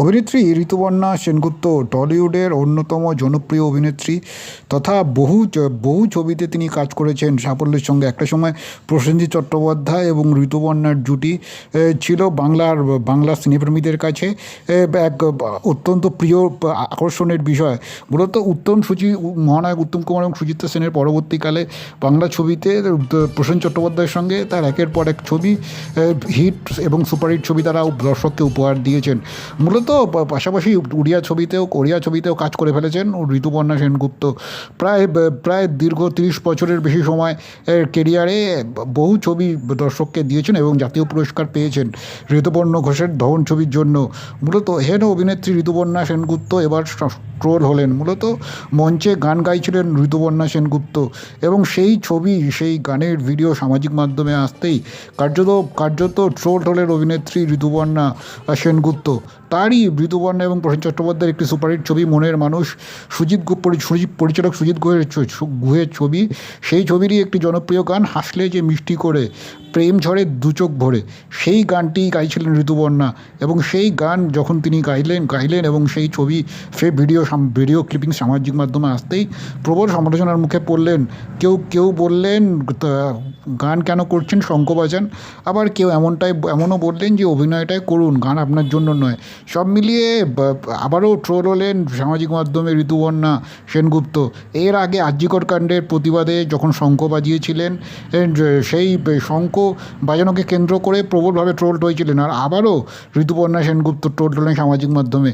অভিনেত্রী ঋতুপর্ণা সেনগুপ্ত টলিউডের অন্যতম জনপ্রিয় অভিনেত্রী তথা বহু বহু ছবিতে তিনি কাজ করেছেন সাফল্যের সঙ্গে। একটা সময় প্রসেনজিৎ চট্টোপাধ্যায় এবং ঋতুপর্ণার জুটি ছিল বাংলার, বাংলা সিনেপ্রেমীদের কাছে এক অত্যন্ত প্রিয় আকর্ষণের বিষয়। মূলত উত্তম সুচি, মহানায়ক উত্তম কুমার এবং সুচিত্রা সেনের পরবর্তীকালে বাংলা ছবিতে প্রসেন চট্টোপাধ্যায়ের সঙ্গে তার একের পর এক ছবি হিট এবং সুপারহিট ছবি তারা দর্শককে উপহার দিয়েছেন। মূলত পা- পাশাপাশি উড়িয়া ছবিতেও, কোরিয়া ছবিতেও কাজ করে ফেলেছেন ঋতুপর্ণা সেনগুপ্ত। প্রায় প্রায় দীর্ঘ তিরিশ বছরের বেশি সময় এর কেরিয়ারে বহু ছবি দর্শককে দিয়েছেন এবং জাতীয় পুরস্কার পেয়েছেন ঋতুপর্ণ ঘোষের ধন ছবির জন্য। মূলত হেন অভিনেত্রী ঋতুপর্ণা সেনগুপ্ত এবার ট্রোল হলেন। মূলত মঞ্চে গান গাইছিলেন ঋতুপর্ণা সেনগুপ্ত এবং সেই ছবি, সেই গানের ভিডিও সামাজিক মাধ্যমে আসতেই কার্যত কার্যত ট্রোল হলেন অভিনেত্রী ঋতুপর্ণা সেনগুপ্ত। তারই ঋতুপর্ণা এবং প্রসেন চট্টোপাধ্যায়ের একটি সুপারহিট ছবি, মনের মানুষ, সুজিত পরিচালক সুজিত গুহের গুহের ছবি। সেই ছবিরই একটি জনপ্রিয় গান, হাসলে যে মিষ্টি করে, প্রেম ঝরে দু চোখ ভরে। সেই গানটি গাইছিলেন ঋতুপর্ণা এবং সেই গান যখন তিনি গাইলেন গাইলেন এবং সেই ছবি সেই ভিডিও ভিডিও ক্লিপিং সামাজিক মাধ্যমে আসতেই প্রবল সমালোচনার মুখে পড়লেন। কেউ কেউ বললেন গান কেন করছেন শঙ্খ বাজান আবার কেউ এমনটাই, এমনও বললেন যে, অভিনয়টাই করুন, গান আপনার জন্য নয়। সব মিলিয়ে আবারও ট্রোল হলেন সামাজিক মাধ্যমে ঋতুপর্ণা সেনগুপ্ত। এর আগে আর্যিকর কাণ্ডের প্রতিবাদে যখন শঙ্খ বাজিয়েছিলেন সেই শঙ্খ বাজানোকে কেন্দ্র করে প্রবলভাবে ট্রোল হয়েছিলেন। আর আবারও ঋতুপর্ণা সেনগুপ্ত ট্রোল হলেন সামাজিক মাধ্যমে।